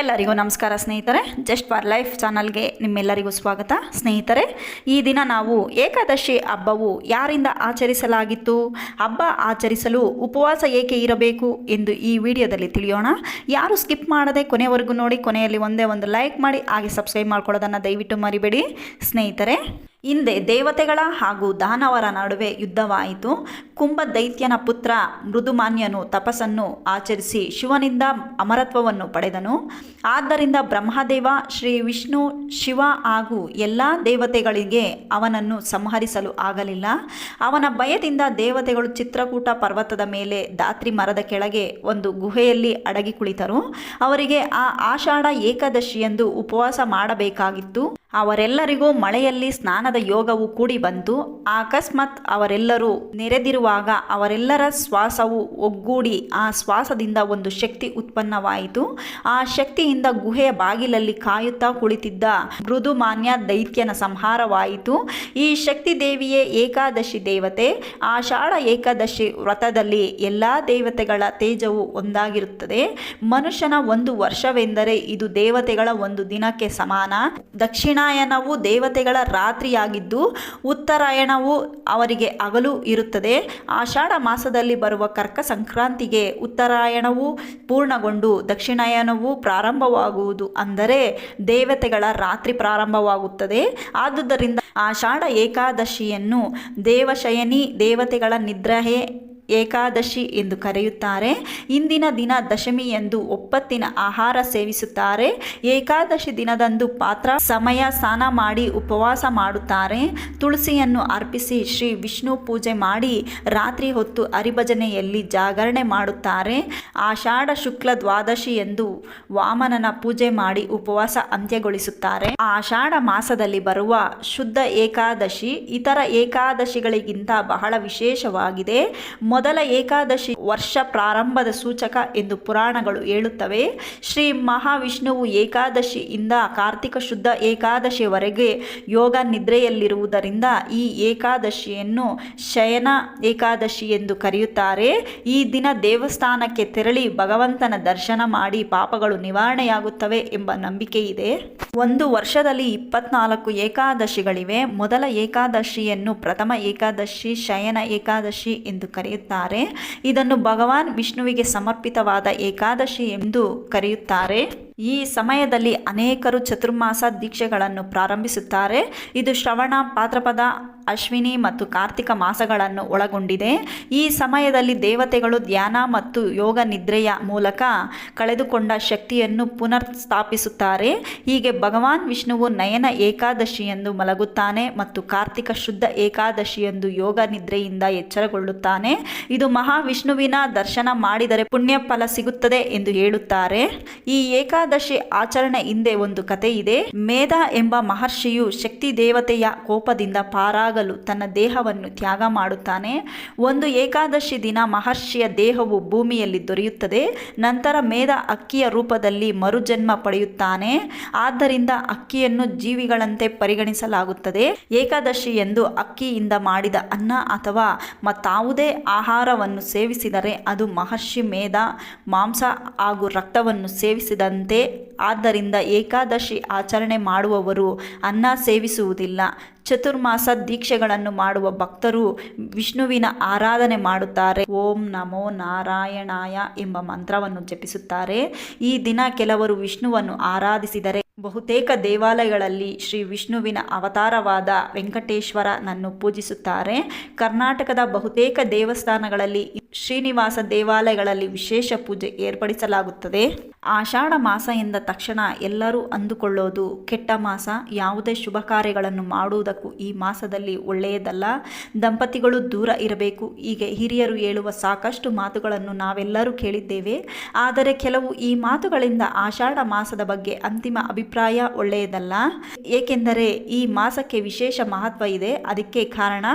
ಎಲ್ಲರಿಗೂ ನಮಸ್ಕಾರ ಸ್ನೇಹಿತರೆ. ಜಸ್ಟ್ ಫಾರ್ ಲೈಫ್ ಚಾನಲ್ಗೆ ನಿಮ್ಮೆಲ್ಲರಿಗೂ ಸ್ವಾಗತ. ಸ್ನೇಹಿತರೆ, ಈ ದಿನ ನಾವು ಏಕಾದಶಿ ಹಬ್ಬವು ಯಾರಿಂದ ಆಚರಿಸಲಾಗಿತ್ತು? ಹಬ್ಬ ಆಚರಿಸಲು ಉಪವಾಸ ಏಕೆ ಇರಬೇಕು ಎಂದು ಈ ವಿಡಿಯೋದಲ್ಲಿ ತಿಳಿಯೋಣ. ಯಾರು ಸ್ಕಿಪ್ ಮಾಡದೆ ಕೊನೆವರೆಗೂ ನೋಡಿ, ಕೊನೆಯಲ್ಲಿ ಒಂದೇ ಒಂದು ಲೈಕ್ ಮಾಡಿ, ಹಾಗೆ ಸಬ್ಸ್ಕ್ರೈಬ್ ಮಾಡ್ಕೊಳ್ಳೋದನ್ನು ದಯವಿಟ್ಟು ಮರಿಬೇಡಿ. ಸ್ನೇಹಿತರೆ ಹಿಂದೆ ದೇವತೆಗಳ ಹಾಗೂ ದಾನವರ ನಡುವೆ ಯುದ್ಧವಾಯಿತು. ಕುಂಭ ದೈತ್ಯನ ಪುತ್ರ ಮೃದುಮಾನ್ಯನು ತಪಸ್ಸನ್ನು ಆಚರಿಸಿ ಶಿವನಿಂದ ಅಮರತ್ವವನ್ನು ಪಡೆದನು. ಆದ್ದರಿಂದ ಬ್ರಹ್ಮದೇವ, ಶ್ರೀ ವಿಷ್ಣು, ಶಿವ ಹಾಗೂ ಎಲ್ಲ ದೇವತೆಗಳಿಗೆ ಅವನನ್ನು ಸಂಹರಿಸಲು ಆಗಲಿಲ್ಲ. ಅವನ ಭಯದಿಂದ ದೇವತೆಗಳು ಚಿತ್ರಕೂಟ ಪರ್ವತದ ಮೇಲೆ ದಾತ್ರಿ ಮರದ ಕೆಳಗೆ ಒಂದು ಗುಹೆಯಲ್ಲಿ ಅಡಗಿ ಕುಳಿತರು ಅವರಿಗೆ ಆ ಆಷಾಢ ಏಕಾದಶಿಯೆಂದು ಉಪವಾಸ ಮಾಡಬೇಕಾಗಿತ್ತು. ಅವರೆಲ್ಲರಿಗೂ ಮಳೆಯಲ್ಲಿ ಸ್ನಾನದ ಯೋಗವು ಕೂಡಿ ಬಂತು. ಅಕಸ್ಮಾತ್ ಅವರೆಲ್ಲರೂ ನೆರೆದಿರುವಾಗ ಅವರೆಲ್ಲರ ಶ್ವಾಸವು ಒಗ್ಗೂಡಿ ಆ ಶ್ವಾಸದಿಂದ ಒಂದು ಶಕ್ತಿ ಉತ್ಪನ್ನವಾಯಿತು. ಆ ಶಕ್ತಿಯಿಂದ ಗುಹೆಯ ಬಾಗಿಲಲ್ಲಿ ಕಾಯುತ್ತಾ ಕುಳಿತಿದ್ದ ಮೃದುಮಾನ್ಯ ದೈತ್ಯನ ಸಂಹಾರವಾಯಿತು. ಈ ಶಕ್ತಿ ದೇವಿಯೇ ಏಕಾದಶಿ ದೇವತೆ. ಆಷಾಢ ಏಕಾದಶಿ ವ್ರತದಲ್ಲಿ ಎಲ್ಲ ದೇವತೆಗಳ ತೇಜವು ಒಂದಾಗಿರುತ್ತದೆ. ಮನುಷ್ಯನ ಒಂದು ವರ್ಷವೆಂದರೆ ಇದು ದೇವತೆಗಳ ಒಂದು ದಿನಕ್ಕೆ ಸಮಾನ. ದಕ್ಷಿಣಾಯನವು ದೇವತೆಗಳ ರಾತ್ರಿಯಾಗಿದ್ದು ಉತ್ತರಾಯಣವು ಅವರಿಗೆ ಹಗಲು ಇರುತ್ತದೆ. ಆಷಾಢ ಮಾಸದಲ್ಲಿ ಬರುವ ಕರ್ಕ ಸಂಕ್ರಾಂತಿಗೆ ಉತ್ತರಾಯಣವು ಪೂರ್ಣಗೊಂಡು ದಕ್ಷಿಣಾಯನವು ಪ್ರಾರಂಭವಾಗುವುದು ಅಂದರೆ ದೇವತೆಗಳ ರಾತ್ರಿ ಪ್ರಾರಂಭವಾಗುತ್ತದೆ. ಆದುದರಿಂದ ಆಷಾಢ ಏಕಾದಶಿಯನ್ನು ದೇವಶಯನಿ ದೇವತೆಗಳ ನಿದ್ರಹೆ ಏಕಾದಶಿ ಎಂದು ಕರೆಯುತ್ತಾರೆ. ಇಂದಿನ ದಿನ ದಶಮಿ ಎಂದು ಒಪ್ಪತ್ತಿನ ಆಹಾರ ಸೇವಿಸುತ್ತಾರೆ. ಏಕಾದಶಿ ದಿನದಂದು ಪಾತ್ರ, ಸಮಯ, ಸ್ನಾನ ಮಾಡಿ ಉಪವಾಸ ಮಾಡುತ್ತಾರೆ. ತುಳಸಿಯನ್ನು ಅರ್ಪಿಸಿ ಶ್ರೀ ವಿಷ್ಣು ಪೂಜೆ ಮಾಡಿ ರಾತ್ರಿ ಹೊತ್ತು ಅರಿಭಜನೆಯಲ್ಲಿ ಜಾಗರಣೆ ಮಾಡುತ್ತಾರೆ. ಆಷಾಢ ಶುಕ್ಲ ದ್ವಾದಶಿ ಎಂದು ವಾಮನನ ಪೂಜೆ ಮಾಡಿ ಉಪವಾಸ ಅಂತ್ಯಗೊಳಿಸುತ್ತಾರೆ. ಆಷಾಢ ಮಾಸದಲ್ಲಿ ಬರುವ ಶುದ್ಧ ಏಕಾದಶಿ ಇತರ ಏಕಾದಶಿಗಳಿಗಿಂತ ಬಹಳ ವಿಶೇಷವಾಗಿದೆ. ಮೊದಲ ಏಕಾದಶಿ ವರ್ಷ ಪ್ರಾರಂಭದ ಸೂಚಕ ಎಂದು ಪುರಾಣಗಳು ಹೇಳುತ್ತವೆ. ಶ್ರೀ ಮಹಾವಿಷ್ಣುವು ಏಕಾದಶಿಯಿಂದ ಕಾರ್ತಿಕ ಶುದ್ಧ ಏಕಾದಶಿವರೆಗೆ ಯೋಗ ನಿದ್ರೆಯಲ್ಲಿರುವುದರಿಂದ ಈ ಏಕಾದಶಿಯನ್ನು ಶಯನ ಏಕಾದಶಿ ಎಂದು ಕರೆಯುತ್ತಾರೆ. ಈ ದಿನ ದೇವಸ್ಥಾನಕ್ಕೆ ತೆರಳಿ ಭಗವಂತನ ದರ್ಶನ ಮಾಡಿ ಪಾಪಗಳು ನಿವಾರಣೆಯಾಗುತ್ತವೆ ಎಂಬ ನಂಬಿಕೆ ಇದೆ ಒಂದು ವರ್ಷದಲ್ಲಿ ಇಪ್ಪತ್ನಾಲ್ಕು ಏಕಾದಶಿಗಳಿವೆ. ಮೊದಲ ಏಕಾದಶಿಯನ್ನು ಪ್ರಥಮ ಏಕಾದಶಿ, ಶಯನ ಏಕಾದಶಿ ಎಂದು ಕರೆಯುತ್ತಾರೆ. ಇದನ್ನು ಭಗವಾನ್ ವಿಷ್ಣುವಿಗೆ ಸಮರ್ಪಿತವಾದ ಏಕಾದಶಿ ಎಂದು ಕರೆಯುತ್ತಾರೆ. ಈ ಸಮಯದಲ್ಲಿ ಅನೇಕರು ಚತುರ್ಮಾಸ ದೀಕ್ಷೆಗಳನ್ನು ಪ್ರಾರಂಭಿಸುತ್ತಾರೆ. ಇದು ಶ್ರವಣ, ಪಾತ್ರಪದ, ಅಶ್ವಿನಿ ಮತ್ತು ಕಾರ್ತಿಕ ಮಾಸಗಳನ್ನು ಒಳಗೊಂಡಿದೆ. ಈ ಸಮಯದಲ್ಲಿ ದೇವತೆಗಳು ಧ್ಯಾನ ಮತ್ತು ಯೋಗ ನಿದ್ರೆಯ ಮೂಲಕ ಕಳೆದುಕೊಂಡ ಶಕ್ತಿಯನ್ನು ಪುನರ್ ಸ್ಥಾಪಿಸುತ್ತಾರೆ ಹೀಗೆ ಭಗವಾನ್ ವಿಷ್ಣುವು ನಯನ ಏಕಾದಶಿಯೆಂದು ಮಲಗುತ್ತಾನೆ ಮತ್ತು ಕಾರ್ತಿಕ ಶುದ್ಧ ಏಕಾದಶಿಯೆಂದು ಯೋಗ ನಿದ್ರೆಯಿಂದ ಎಚ್ಚರಗೊಳ್ಳುತ್ತಾನೆ. ಇದು ಮಹಾವಿಷ್ಣುವಿನ ದರ್ಶನ ಮಾಡಿದರೆ ಪುಣ್ಯ ಫಲ ಸಿಗುತ್ತದೆ ಎಂದು ಹೇಳುತ್ತಾರೆ. ಈ ಏಕಾದಶಿ ಆಚರಣೆ ಹಿಂದೆ ಒಂದು ಕತೆ ಇದೆ. ಮೇಧ ಎಂಬ ಮಹರ್ಷಿಯು ಶಕ್ತಿ ದೇವತೆಯ ಕೋಪದಿಂದ ಪಾರಾಗಲು ತನ್ನ ದೇಹವನ್ನು ತ್ಯಾಗ ಮಾಡುತ್ತಾನೆ. ಒಂದು ಏಕಾದಶಿ ದಿನ ಮಹರ್ಷಿಯ ದೇಹವು ಭೂಮಿಯಲ್ಲಿ ದೊರೆಯುತ್ತದೆ. ನಂತರ ಮೇಧ ಅಕ್ಕಿಯ ರೂಪದಲ್ಲಿ ಮರುಜನ್ಮ ಪಡೆಯುತ್ತಾನೆ. ಆದ್ದರಿಂದ ಅಕ್ಕಿಯನ್ನು ಜೀವಿಗಳಂತೆ ಪರಿಗಣಿಸಲಾಗುತ್ತದೆ. ಏಕಾದಶಿ ಎಂದು ಅಕ್ಕಿಯಿಂದ ಮಾಡಿದ ಅನ್ನ ಅಥವಾ ಮತ್ತಾವುದೇ ಆಹಾರವನ್ನು ಸೇವಿಸಿದರೆ ಅದು ಮಹರ್ಷಿ ಮೇಧ ಮಾಂಸ ಹಾಗೂ ರಕ್ತವನ್ನು ಸೇವಿಸಿದಂತೆ ಆದ್ದರಿಂದ ಏಕಾದಶಿ ಆಚರಣೆ ಮಾಡುವವರು ಅನ್ನ ಸೇವಿಸುವುದಿಲ್ಲ. ಚತುರ್ಮಾಸ ದೀಕ್ಷೆಗಳನ್ನು ಮಾಡುವ ಭಕ್ತರು ವಿಷ್ಣುವಿನ ಆರಾಧನೆ ಮಾಡುತ್ತಾರೆ. ಓಂ ನಮೋ ನಾರಾಯಣಾಯ ಎಂಬ ಮಂತ್ರವನ್ನು ಜಪಿಸುತ್ತಾರೆ. ಈ ದಿನ ಕೆಲವರು ವಿಷ್ಣುವನ್ನು ಆರಾಧಿಸಿದರೆ ಬಹುತೇಕ ದೇವಾಲಯಗಳಲ್ಲಿ ಶ್ರೀ ವಿಷ್ಣುವಿನ ಅವತಾರವಾದ ವೆಂಕಟೇಶ್ವರನನ್ನು ಪೂಜಿಸುತ್ತಾರೆ. ಕರ್ನಾಟಕದ ಬಹುತೇಕ ದೇವಸ್ಥಾನಗಳಲ್ಲಿ ಶ್ರೀನಿವಾಸ ದೇವಾಲಯಗಳಲ್ಲಿ ವಿಶೇಷ ಪೂಜೆ ಏರ್ಪಡಿಸಲಾಗುತ್ತದೆ. ಆಷಾಢ ಮಾಸ ಎಂದ ತಕ್ಷಣ ಎಲ್ಲರೂ ಅಂದುಕೊಳ್ಳೋದು ಕೆಟ್ಟ ಮಾಸ. ಯಾವುದೇ ಶುಭ ಕಾರ್ಯಗಳನ್ನು ಮಾಡುವುದಕ್ಕೂ ಈ ಮಾಸದಲ್ಲಿ ಒಳ್ಳೆಯದಲ್ಲ. ದಂಪತಿಗಳು ದೂರ ಇರಬೇಕು. ಹೀಗೆ ಹಿರಿಯರು ಹೇಳುವ ಸಾಕಷ್ಟು ಮಾತುಗಳನ್ನು ನಾವೆಲ್ಲರೂ ಕೇಳಿದ್ದೇವೆ. ಆದರೆ ಕೆಲವು ಈ ಮಾತುಗಳಿಂದ ಆಷಾಢ ಮಾಸದ ಬಗ್ಗೆ ಅಂತಿಮ ಅಭಿಪ್ರಾಯ ಒಳ್ಳೆಯದಲ್ಲ. ಏಕೆಂದರೆ ಈ ಮಾಸಕ್ಕೆ ವಿಶೇಷ ಮಹತ್ವ ಇದೆ. ಅದಕ್ಕೆ ಕಾರಣ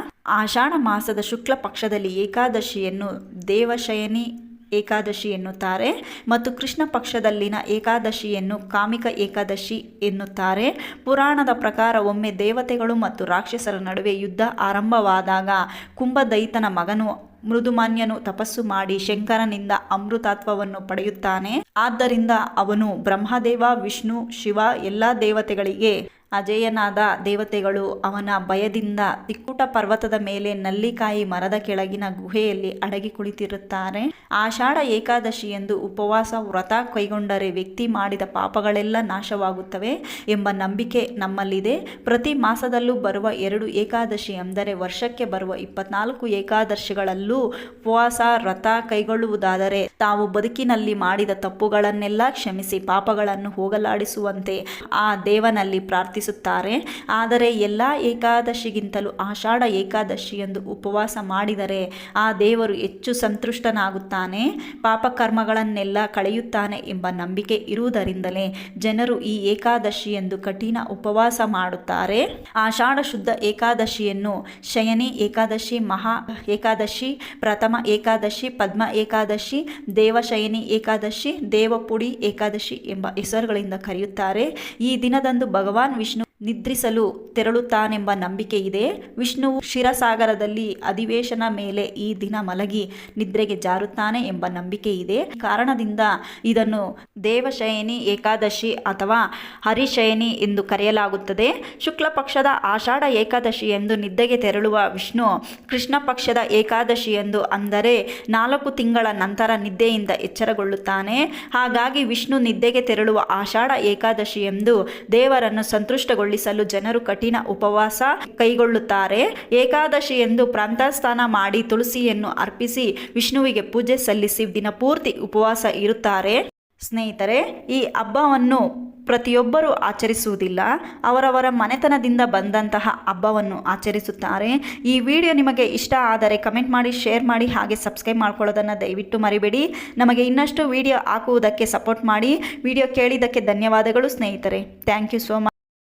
ಆಷಾಢ ಮಾಸದ ಶುಕ್ಲ ಪಕ್ಷದಲ್ಲಿ ಏಕಾದಶಿಯನ್ನು ದೇವಶಯನಿ ಏಕಾದಶಿ ಎನ್ನುತ್ತಾರೆ ಮತ್ತು ಕೃಷ್ಣ ಪಕ್ಷದಲ್ಲಿನ ಏಕಾದಶಿಯನ್ನು ಕಾಮಿಕ ಏಕಾದಶಿ ಎನ್ನುತ್ತಾರೆ. ಪುರಾಣದ ಪ್ರಕಾರ ಒಮ್ಮೆ ದೇವತೆಗಳು ಮತ್ತು ರಾಕ್ಷಸರ ನಡುವೆ ಯುದ್ಧ ಆರಂಭವಾದಾಗ ಕುಂಭದೈತನ ಮಗನು ಮೃದುಮಾನ್ಯನು ತಪಸ್ಸು ಮಾಡಿ ಶಂಕರನಿಂದ ಅಮೃತತ್ವವನ್ನು ಪಡೆಯುತ್ತಾನೆ. ಆದ್ದರಿಂದ ಅವನು ಬ್ರಹ್ಮದೇವ, ವಿಷ್ಣು, ಶಿವ ಎಲ್ಲ ದೇವತೆಗಳಿಗೆ ಅಜೇಯನಾದ ದೇವತೆಗಳು ಅವನ ಭಯದಿಂದ ತಿಕ್ಕುಟ ಪರ್ವತದ ಮೇಲೆ ನಲ್ಲಿಕಾಯಿ ಮರದ ಕೆಳಗಿನ ಗುಹೆಯಲ್ಲಿ ಅಡಗಿ ಕುಳಿತಿರುತ್ತಾರೆ. ಆಷಾಢ ಏಕಾದಶಿ ಎಂದು ಉಪವಾಸ ವ್ರತ ಕೈಗೊಂಡರೆ ವ್ಯಕ್ತಿ ಮಾಡಿದ ಪಾಪಗಳೆಲ್ಲ ನಾಶವಾಗುತ್ತವೆ ಎಂಬ ನಂಬಿಕೆ ನಮ್ಮಲ್ಲಿದೆ. ಪ್ರತಿ ಮಾಸದಲ್ಲೂ ಬರುವ ಎರಡು ಏಕಾದಶಿ ಅಂದರೆ ವರ್ಷಕ್ಕೆ ಬರುವ ಇಪ್ಪತ್ನಾಲ್ಕು ಏಕಾದಶಿಗಳಲ್ಲೂ ಉಪವಾಸ ವ್ರತ ಕೈಗೊಳ್ಳುವುದಾದರೆ ತಾವು ಬದುಕಿನಲ್ಲಿ ಮಾಡಿದ ತಪ್ಪುಗಳನ್ನೆಲ್ಲ ಕ್ಷಮಿಸಿ ಪಾಪಗಳನ್ನು ಹೋಗಲಾಡಿಸುವಂತೆ ಆ ದೇವನಲ್ಲಿ ಪ್ರಾರ್ಥಿಸುತ್ತಾರೆ. ಆದರೆ ಎಲ್ಲ ಏಕಾದಶಿಗಿಂತಲೂ ಆಷಾಢ ಏಕಾದಶಿ ಎಂದು ಉಪವಾಸ ಮಾಡಿದರೆ ಆ ದೇವರು ಹೆಚ್ಚು ಸಂತುಷ್ಟನಾಗುತ್ತಾನೆ. ಪಾಪಕರ್ಮಗಳನ್ನೆಲ್ಲ ಕಳೆಯುತ್ತಾನೆ ಎಂಬ ನಂಬಿಕೆ ಇರುವುದರಿಂದಲೇ ಜನರು ಈ ಏಕಾದಶಿ ಎಂದು ಕಠಿಣ ಉಪವಾಸ ಮಾಡುತ್ತಾರೆ. ಆಷಾಢ ಶುದ್ಧ ಏಕಾದಶಿಯನ್ನು ಶಯನಿ ಏಕಾದಶಿ, ಮಹಾ ಏಕಾದಶಿ, ಪ್ರಥಮ ಏಕಾದಶಿ, ಪದ್ಮ ಏಕಾದಶಿ, ದೇವಶಯನಿ ಏಕಾದಶಿ, ದೇವಪುಡಿ ಏಕಾದಶಿ ಎಂಬ ಹೆಸರುಗಳಿಂದ ಕರೆಯುತ್ತಾರೆ. ಈ ದಿನದಂದು ಭಗವಾನ್ ನಿದ್ರಿಸಲು ತೆರಳುತ್ತಾನೆಂಬ ನಂಬಿಕೆ ಇದೆ. ವಿಷ್ಣುವು ಶಿರಸಾಗರದಲ್ಲಿ ಅಧಿವೇಶನ ಮೇಲೆ ಈ ದಿನ ಮಲಗಿ ನಿದ್ರೆಗೆ ಜಾರುತ್ತಾನೆ ಎಂಬ ನಂಬಿಕೆ ಇದೆ. ಕಾರಣದಿಂದ ಇದನ್ನು ದೇವಶಯನಿ, ಏಕಾದಶಿ ಅಥವಾ ಹರಿಶಯನಿ ಎಂದು ಕರೆಯಲಾಗುತ್ತದೆ. ಶುಕ್ಲ ಪಕ್ಷದ ಆಷಾಢ ಏಕಾದಶಿ ಎಂದು ನಿದ್ದೆಗೆ ತೆರಳುವ ವಿಷ್ಣು ಕೃಷ್ಣ ಪಕ್ಷದ ಏಕಾದಶಿ ಎಂದು ಅಂದರೆ ನಾಲ್ಕು ತಿಂಗಳ ನಂತರ ನಿದ್ದೆಯಿಂದ ಎಚ್ಚರಗೊಳ್ಳುತ್ತಾನೆ. ಹಾಗಾಗಿ ವಿಷ್ಣು ನಿದ್ದೆಗೆ ತೆರಳುವ ಆಷಾಢ ಏಕಾದಶಿ ಎಂದು ದೇವರನ್ನು ಸಂತುಷ್ಟಗೊಳಿಸಲು ಜನರು ಕಠಿಣ ಉಪವಾಸ ಕೈಗೊಳ್ಳುತ್ತಾರೆ. ಏಕಾದಶಿ ಎಂದು ಪ್ರಾಂತಸ್ಥಾನ ಮಾಡಿ ತುಳಸಿಯನ್ನು ಅರ್ಪಿಸಿ ವಿಷ್ಣುವಿಗೆ ಪೂಜೆ ಸಲ್ಲಿಸಿ ದಿನಪೂರ್ತಿ ಉಪವಾಸ ಇರುತ್ತಾರೆ. ಸ್ನೇಹಿತರೆ, ಈ ಹಬ್ಬವನ್ನು ಪ್ರತಿಯೊಬ್ಬರೂ ಆಚರಿಸುವುದಿಲ್ಲ. ಅವರವರ ಮನೆತನದಿಂದ ಬಂದಂತಹ ಹಬ್ಬವನ್ನು ಆಚರಿಸುತ್ತಾರೆ. ಈ ವಿಡಿಯೋ ನಿಮಗೆ ಇಷ್ಟ ಆದರೆ ಕಮೆಂಟ್ ಮಾಡಿ, ಶೇರ್ ಮಾಡಿ ಹಾಗೆ ಸಬ್ಸ್ಕ್ರೈಬ್ ಮಾಡ್ಕೊಳ್ಳೋದನ್ನು ದಯವಿಟ್ಟು ಮರಿಬೇಡಿ. ನಮಗೆ ಇನ್ನಷ್ಟು ವಿಡಿಯೋ ಹಾಕುವುದಕ್ಕೆ ಸಪೋರ್ಟ್ ಮಾಡಿ. ವಿಡಿಯೋ ಕೇಳಿದ್ದಕ್ಕೆ ಧನ್ಯವಾದಗಳು ಸ್ನೇಹಿತರೆ. Thank you so much.